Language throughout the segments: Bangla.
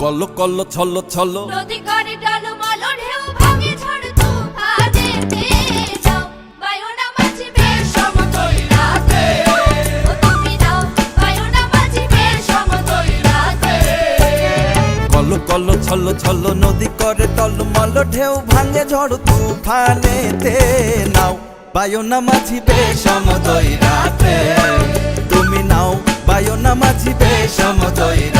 কল কল ছল ছল। নদী কল ছল ছল নদী করে টলমল ঢেউ ভাঙে ঝড় তুফানেতে। নাও, বায়না মাঝি বেসমদই রাতে তুমি নাও, বায়না মাঝি বেসমদই রাতে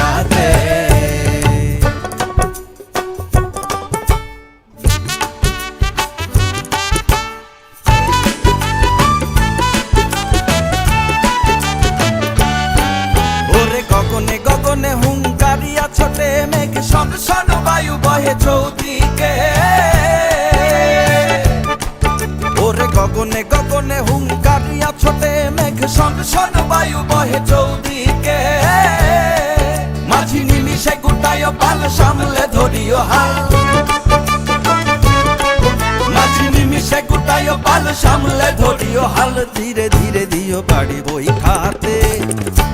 ছোটে মেঘ, শন শন, বায়ু বহে চৌদিকে। ওরে গগনে গগনে হুঙ্কারিয়া ছোটে মেঘ, শন শন, বায়ু বহে চৌদিকে। মাঝি নিমিষে গুটায় পাল, সামলে ধরিও হাল। মাঝি নিমিষে গুটায় পাল, সামলে ধরিও হাল। ধীরে ধীরে দিও বাড়ি বই খাতে।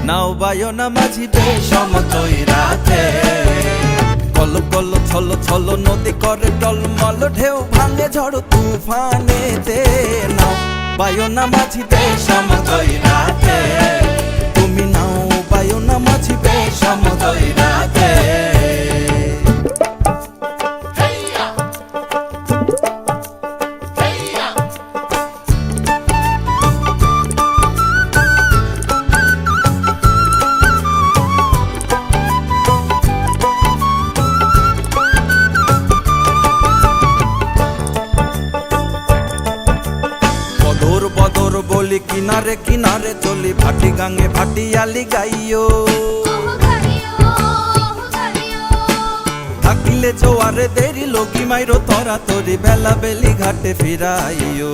নাও বায়না মাঝি সমতই রাতে কল কল ছল ছল, নদী করে টলমল, ঢেউ ভাঙে ঝড় তুফানেতে। নাও বায়না মাঝি সমতই রাতে বলি কিনারে কিনারে চলি ভাটি গাঙে গাইও গাড়িও ওহো গাড়িও থাকিলে জোয়ারে দেরি লগি মাইরো তরা তরি বেলা বেলি ঘাটে ফিরাইও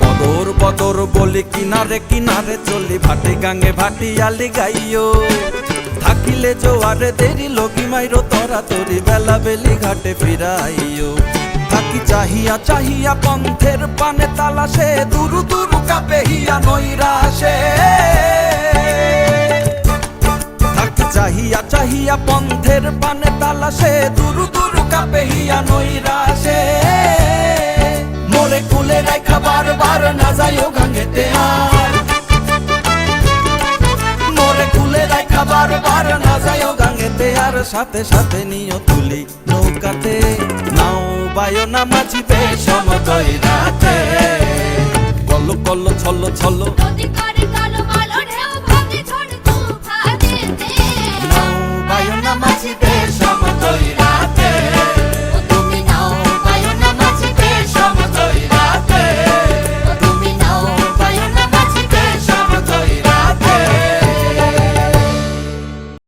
বদর বদর বলি কিনারে কিনারে চলি ভাটি গাঙে ভাটিয়ালি গাইও থাকিলে জোয়ারে দেরি লগি মাইরো তরা তরি বেলা বেলি ঘাটে ফিরাইও থাকি চাহিয়া চাহিয়া পন্থের পানে তালাশে, দুরু দুরু কাপে হিয়া নৈরাশে। চাহিয়া চাহিয়া পন্থের পানে তালাশে, দুরু দুরু কাপে হিয়া নৈরাশে। মোরে কুলে রাখা বারবার না যাইও গাঙ্গেতে আর সাথে সাথে নিয় তুলি নৌকাতে। নাও বায়ো না মাঝিতে সমতয় রাতে। কল কল ছল ছল। কালো টলমল